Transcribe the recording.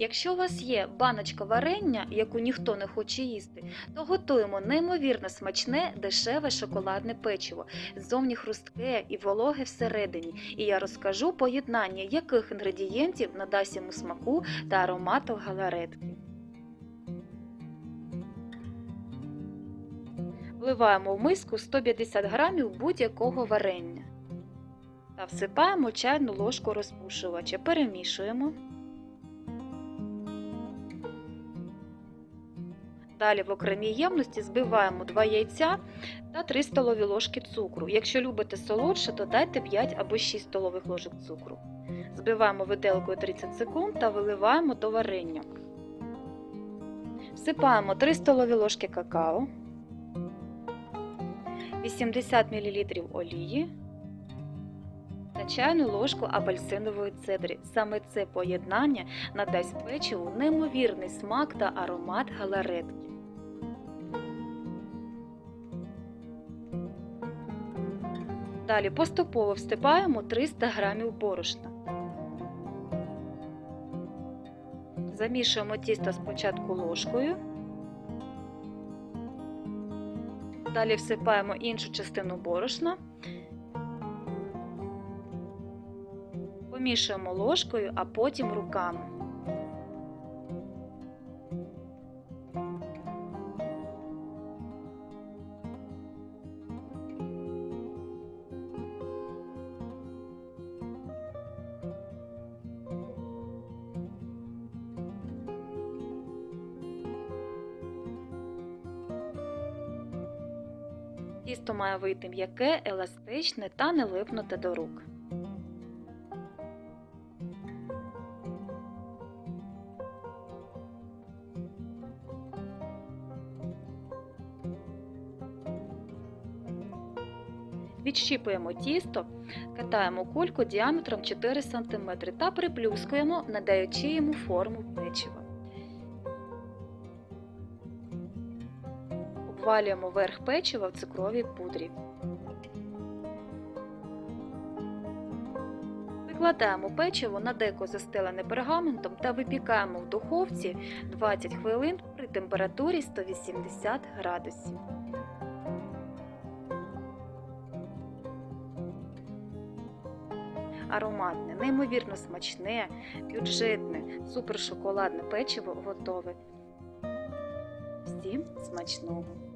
Якщо у вас є баночка варення, яку ніхто не хоче їсти, то готуємо неймовірно смачне дешеве шоколадне печиво, ззовні хрустке і вологе всередині. І я розкажу поєднання яких інгредієнтів надасть йому смаку та аромату галаретки. Вливаємо в миску 150 грамів будь-якого варення та всипаємо чайну ложку розпушувача. Перемішуємо. Далі в окремій ємності збиваємо 2 яйця та 3 столові ложки цукру. Якщо любите солодше, то дайте 5 або 6 столових ложок цукру. Збиваємо виделкою 30 секунд та виливаємо до варення. Всипаємо 3 столові ложки какао, 80 мл олії та чайну ложку апельсинової цедри. Саме це поєднання надасть печиву неймовірний смак та аромат галаретки. Далі поступово всипаємо 300 г борошна. Замішуємо тісто спочатку ложкою. Далі всипаємо іншу частину борошна. Помішуємо ложкою, а потім руками. Тісто має вийти м'яке, еластичне та не липнути до рук. Відщіпуємо тісто, катаємо кульку діаметром 4 см та приплюскуємо, надаючи йому форму печива. Обвалюємо верх печива в цукровій пудрі. Викладаємо печиво на деко застелене пергаментом та випікаємо в духовці 20 хвилин при температурі 180 градусів. Ароматне, неймовірно смачне, бюджетне, супершоколадне печиво готове. Всім смачного!